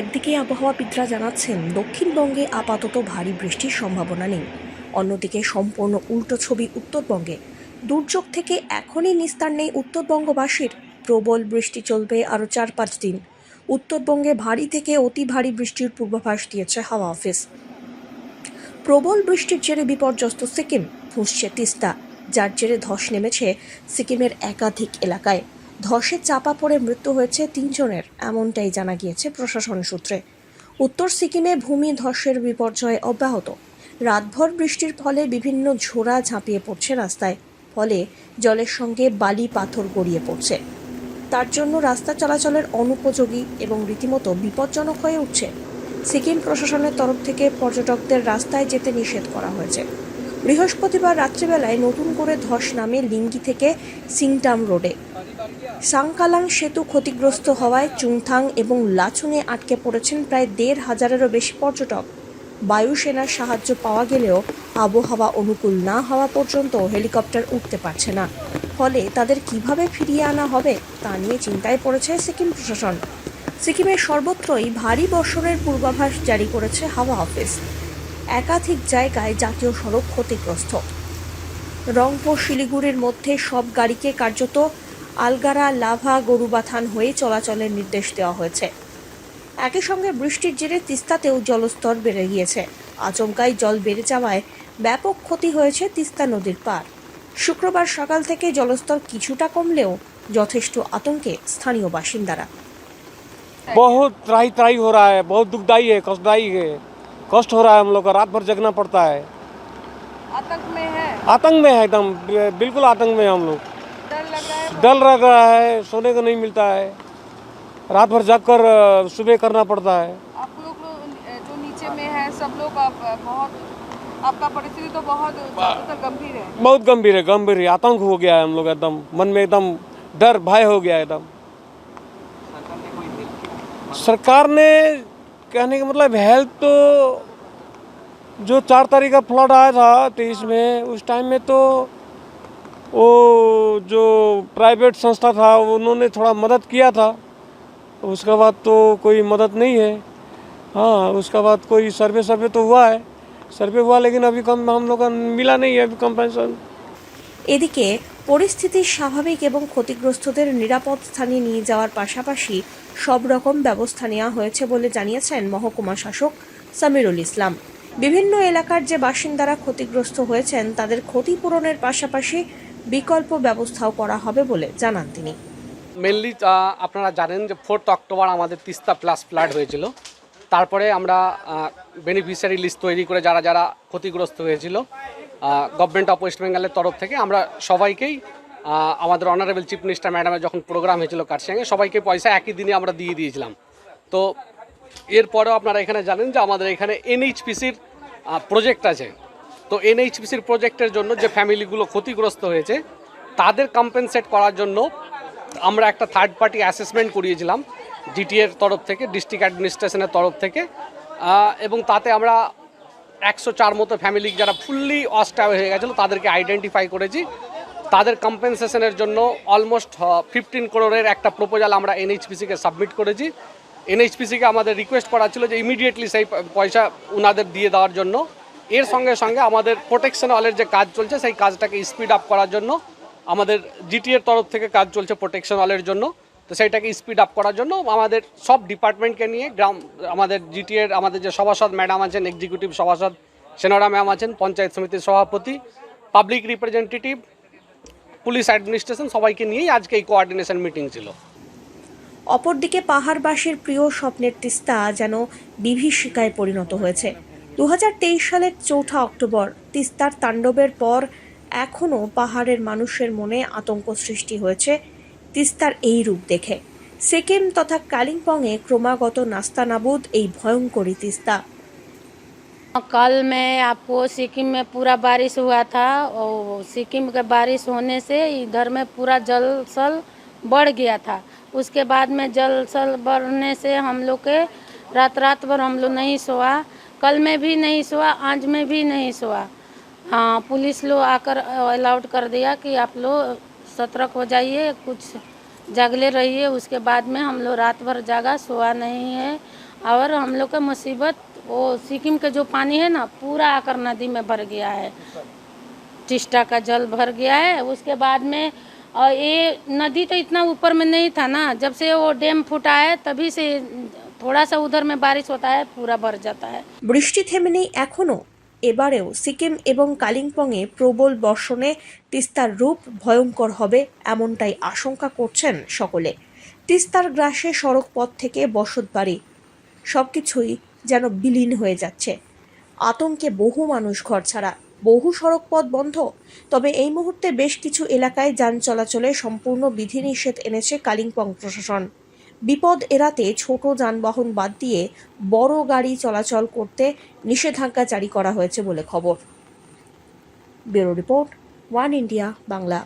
একদিকে আবহাওয়াবিদরা জানাচ্ছেন, দক্ষিণবঙ্গে আপাতত ভারী বৃষ্টির সম্ভাবনা নেই। অন্যদিকে সম্পূর্ণ উল্টো ছবি উত্তরবঙ্গে। দুর্যোগ থেকে এখনই নিস্তার নেই উত্তরবঙ্গবাসীর। প্রবল বৃষ্টি চলবে আরও চার পাঁচ দিন। উত্তরবঙ্গে ভারী থেকে অতি ভারী বৃষ্টির পূর্বাভাস দিয়েছে হাওয়া অফিস। প্রবল বৃষ্টির জেরে বিপর্যস্ত সিকিম, ফুঁসছে তিস্তা, যার জেরে ধস নেমেছে সিকিমের একাধিক এলাকায়। ধসে চাপা পড়ে মৃত্যু হয়েছে তিনজনের, এমনটাই জানা গিয়েছে প্রশাসন সূত্রে। উত্তর সিকিমে ভূমি ধসের বিপর্যয় অব্যাহত। রাতভর বৃষ্টির ফলে বিভিন্ন ঝোড়া ঝাঁপিয়ে পড়ছে রাস্তায়, ফলে জলের সঙ্গে বালি পাথর গড়িয়ে পড়ছে। তার জন্য রাস্তা চলাচলের অনুপযোগী এবং রীতিমতো বিপজ্জনক হয়ে উঠছে। সিকিম প্রশাসনের তরফ থেকে পর্যটকদের রাস্তায় যেতে নিষেধ করা হয়েছে। বৃহস্পতিবার রাত্রিবেলায় নতুন করে ধস নামে লিঙ্গি থেকে সিংটাম রোডে সাংকালাং সেতু ক্ষতিগ্রস্ত হওয়ায় চুংথাং এবং লাচুংয়ে আটকে পড়েছেন প্রায় দেড় হাজারেরও বেশি পর্যটক। বায়ুসেনার সাহায্য পাওয়া গেলেও আবহাওয়া অনুকূল না হওয়া পর্যন্ত হেলিকপ্টার উঠতে পারছে না। ফলে তাদের কীভাবে ফিরিয়ে আনা হবে তা নিয়ে চিন্তায় পড়েছে সিকিম প্রশাসন। সিকিমের সর্বত্রই ভারী বর্ষণের পূর্বাভাস জারি করেছে হাওয়া অফিস। একাধিক জায়গায় জাতীয় সড়ক ক্ষতিগ্রস্ত। রংপুর, শিলিগুড়ির মধ্যে সব গাড়িকে কার্যত আলগারা লাভা গরুবাথান হয়ে চলাচলের নির্দেশ দেওয়া হয়েছে একই সঙ্গে বৃষ্টির জেরে তিস্তাতেও জলস্তর বেড়ে গিয়েছে আচমকাই জল বেড়ে যাওয়ায় ব্যাপক ক্ষতি হয়েছে তিস্তা নদীর পার শুক্রবার সকাল থেকে জলস্তর কিছুটা কমলেও যথেষ্ট আতঙ্কে স্থানীয় বাসিন্দারা बहुत त्राही त्राही हो रहा है बहुत दुखदाई है कष्टदायी है कष्ट हो रहा है हम लोग का रात भर जगना पड़ता है आतंक में है आतंक में है एकदम बिल्कुल आतंक में है हम लोग डर लग रहा है है सोने को नहीं मिलता है। रात भर जग कर सुबह करना पड़ता है। आप लोग जो नीचे में है सब लोग आप बहुत आपका परिस्थिति तो बहुत गंभीर है। बहुत गंभीर है गंभीर है। आतंक हो गया है हम लोग एकदम। मन में एकदम डर भय हो गया है एकदम। सरकार ने कहने का मतलब हेल्थ तो जो चार तारीख का फ्लड आया था तेईस में उस टाइम में तो वो जो प्राइवेट संस्था था उन्होंने थोड़ा मदद किया था उसके बाद तो कोई मदद नहीं है हाँ उसके बाद कोई सर्वे सर्वे तो हुआ है सर्वे हुआ लेकिन अभी कम हम लोग का मिला नहीं है अभी कंपेंसेशन এদিকে পরিস্থিতি স্বাভাবিক এবং ক্ষতিগ্রস্তদের নিরাপদ স্থানে নিয়ে যাওয়ার পাশাপাশি সব রকম ব্যবস্থা নেওয়া হয়েছে বলে জানিয়েছেন মহকুমা শাসক সামিরুল ইসলাম বিভিন্ন এলাকার যে বাসিন্দারা ক্ষতিগ্রস্ত হয়েছেন তাদের ক্ষতিপূরণের পাশাপাশি বিকল্প ব্যবস্থাও করা হবে বলে জানান তিনি। মেনলি আপনারা জানেন যে ফোর্থ অক্টোবর আমাদের তিস্তা প্লাস ফ্লাড হয়েছিল। তারপরে আমরা বেনিফিশিয়ারি লিস্ট তৈরি করে যারা যারা ক্ষতিগ্রস্ত হয়েছিল গভর্নমেন্ট অফ ওয়েস্ট বেঙ্গলের তরফ থেকে আমরা সবাইকেই আমাদের অনারেবল চিফ মিনিস্টার ম্যাডামের যখন প্রোগ্রাম হয়েছিল কার্শিয়াঙে সবাইকে পয়সা একই দিনে আমরা দিয়ে দিয়েছিলাম। তো এরপরেও আপনারা এখানে জানেন যে আমাদের এখানে এনএইচপিসির প্রজেক্ট আছে। তো এনএইচপিসির প্রজেক্টের জন্য যে ফ্যামিলিগুলো ক্ষতিগ্রস্ত হয়েছে, তাদের কম্পেনসেট করার জন্য আমরা একটা থার্ড পার্টি অ্যাসেসমেন্ট করিয়েছিলাম ডিটিএর তরফ থেকে ডিস্ট্রিক্ট অ্যাডমিনিস্ট্রেশনের তরফ থেকে এবং তাতে আমরা একশো চার মতো ফ্যামিলি যারা ফুললি অস্টার হয়ে গেছিল, তাদেরকে আইডেন্টিফাই করেছি। তাদের কম্পেনসেশনের জন্য অলমোস্ট ফিফটিন করোড়ের একটা প্রপোজাল আমরা এনএইচপিসিকে সাবমিট করেছি। এনএইচপিসিকে আমাদের রিকোয়েস্ট করা ছিল যে ইমিডিয়েটলি সেই পয়সা ওনাদের দিয়ে দেওয়ার জন্য এর সঙ্গে সঙ্গে আমাদের প্রোটেকশন অলের যে কাজ চলছে, সেই কাজটাকে স্পিড আপ করার জন্য, আমাদের জিটিএর তরফ থেকে কাজ চলছে প্রোটেকশন অলের জন্য। তো সেইটাকে স্পিড আপ করার জন্য আমাদের সব ডিপার্টমেন্টকে নিয়ে গ্রাম, আমাদের জিটিএর আমাদের যে সভাসদ ম্যাডাম আছেন এক্সিকিউটিভ সভাসদ সেনরা ম্যাম আছেন, পঞ্চায়েত সমিতির সভাপতি পাবলিক রিপ্রেজেন্টেটিভ পুলিশ অ্যাডমিনিস্ট্রেশন সবাইকে নিয়েই আজকে এই কোঅর্ডিনেশন মিটিং ছিল। অপরদিকে পাহাড়বাসীর প্রিয় স্বপ্নের তিস্তা যেন বিভীষিকায় পরিণত হয়েছে। দু সালের চৌঠা অক্টোবর তিস্তার তাণ্ডবের পর এখনও পাহাড়ের মানুষের মনে আতঙ্ক সৃষ্টি হয়েছে তিস্তার এই রূপ দেখে সিকিম তথা কালিম্পংয়ে ক্রমাগত নাস্তানাবুদ এই ভয়ঙ্করী তিস্তা कल में आपको सिक्किम में पूरा बारिश हुआ था और सिक्किम के बारिश होने से इधर में पूरा जल सल बढ़ गया था उसके बाद में जल सल बढ़ने से हम लोग के रात रात भर हम लोग नहीं सोआ कल में भी नहीं सोआ, आज में भी नहीं सोआ। हाँ पुलिस लोग आकर अलाउड कर दिया कि आप लोग सतर्क हो जाइए, कुछ जागले रहिए, उसके बाद में हम लोग रात भर जागा, सोआ नहीं है। और हम लोग का मुसीबत, वो सिक्किम का जो पानी है ना, पूरा आकर नदी में भर गया है। टिस्टा का जल भर गया है, उसके बाद में और ये नदी तो इतना ऊपर में नहीं था ना जब से वो डैम फूटा है तभी से थोड़ा सा उधर में बारिश होता है पूरा भर जाता है বৃষ্টি থেমে নেই এখনও এবারেও সিকিম এবং কালিম্পংয়ে প্রবল বর্ষণে তিস্তার রূপ ভয়ঙ্কর হবে এমনটাই আশঙ্কা করছেন সকলে তিস্তার গ্রাসে সড়ক পথ থেকে বসতবাড়ি সবকিছুই যেন বিলীন হয়ে যাচ্ছে আতঙ্কে বহু মানুষ ঘর ছাড়া বহু সড়ক পথ বন্ধ। তবে এই মুহূর্তে বেশ কিছু এলাকায় যান চলাচলে সম্পূর্ণ বিধিনিষেধ এনেছে কালিম্পং প্রশাসন। বিপদ এড়াতে ছোট যানবাহন বাদ দিয়ে বড় গাড়ি চলাচল করতে নিষেধাজ্ঞা জারি করা হয়েছে বলে খবর। Bureau report, one India, Bangla.